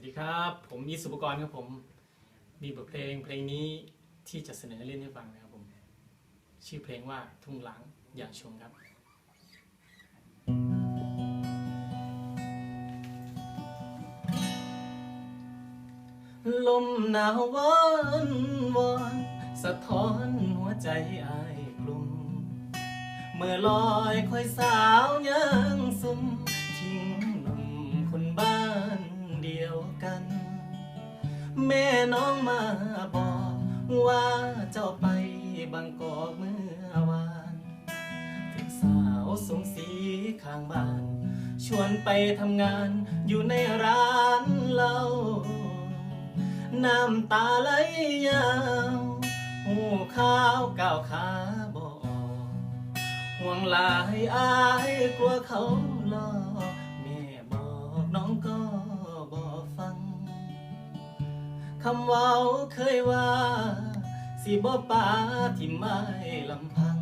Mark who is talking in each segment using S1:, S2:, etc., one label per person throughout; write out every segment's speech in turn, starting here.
S1: วัสดีครับ ผมอีสุปกรณ์ครับผม มีบทเพลงเพลงนี้ที่จะเสนอเล่นให้ฟังนะครับผม ชื่อเพลงว่าทุ่งหลังอยากชมครับลมหนาววอนวอนสะท้อนหัวใจอายกลุ่ม เมื่อลอยค่อยสาวยังซุ่ม แม่น้องมาบอกว่าเจ้าไปบางกอกเมื่อวานถึงสาวสงสีข้างบ้าน ชวนไปทำงานอยู่ในร้านเหล้าน้ำตาไหลยาวหูข้าวก้าวขาบอกห่วงหลายอายกลัวเขาหลอก คำเว้าเคยว่า สิบ่ป่าที่ไม่ลำพัง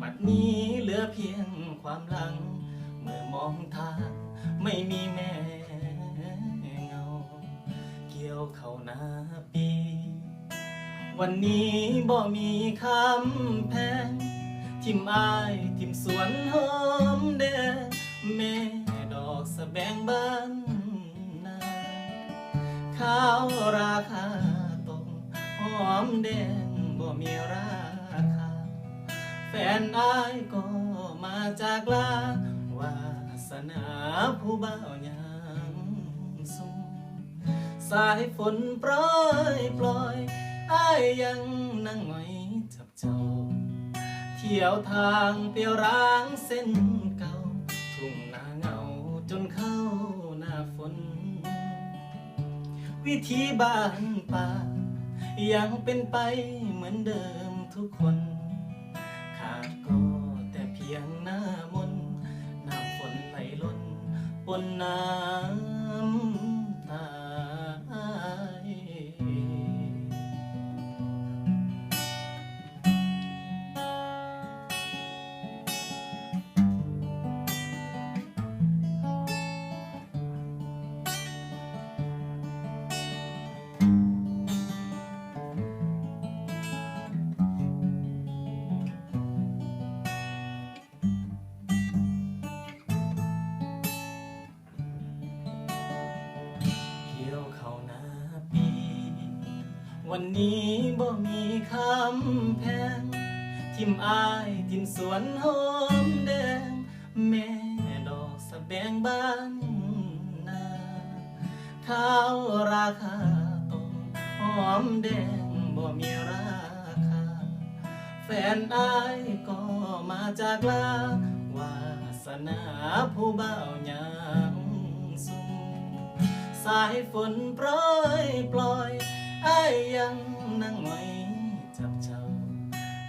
S1: บัดนี้เหลือเพียงความหลัง เมื่อมองทางไม่มีแม่เงา เกี่ยวเขานาปี วันนี้บ่มีคำแพงทิมอายทิมสวนหอมแดงแม่ดอกสะแบงบ้าน ข้าวราคาตกหอมแดงบ่มีราคา แฟนอายก็มาจากลาวาสนาผู้บ่าวยังสูงสายฝนโปรยปล่อยอายยังนั่งหงอยจับเจ้า เที่ยวทางเปี่ยวร้างเส้นเก่า ทุ่งนาเหงาจนเข้าหน้าฝน วิธีบ้านป่ายังเป็นไปเหมือนเดิมทุกคน ขาดก็แต่เพียงหน้ามนน้ำฝนไหลล้นปนน้ำ วันนี้บ่มีคำแพง ทิมอายทิมสวนหอมแดง แม่ดอกสะแบงบ้านนาข้าวราคาตกหอมแดงบ่มีราคา แฟนอายก็มาจากลาวาสนาผู้เบาวยังสูงสายฝนโปรยปล่อย ยังนั่งหงอยจับเจ้า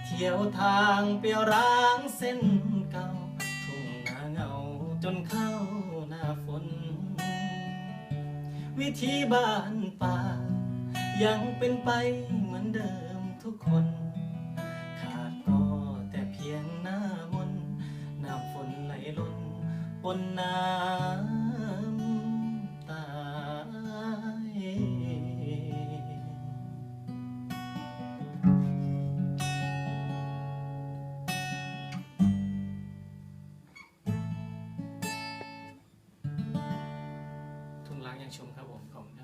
S1: เที่ยวทางเปียวร้างเส้นเก่า ทุ่งนาเหงาจนเข้าหน้าฝน วิธีบ้านป่า ยังเป็นไปเหมือนเดิมทุกคน ขาดก็แต่เพียงหน้ามนน้ำฝนไหลล้นปนน้ำ ยังชมครับผมขอบคุณครับ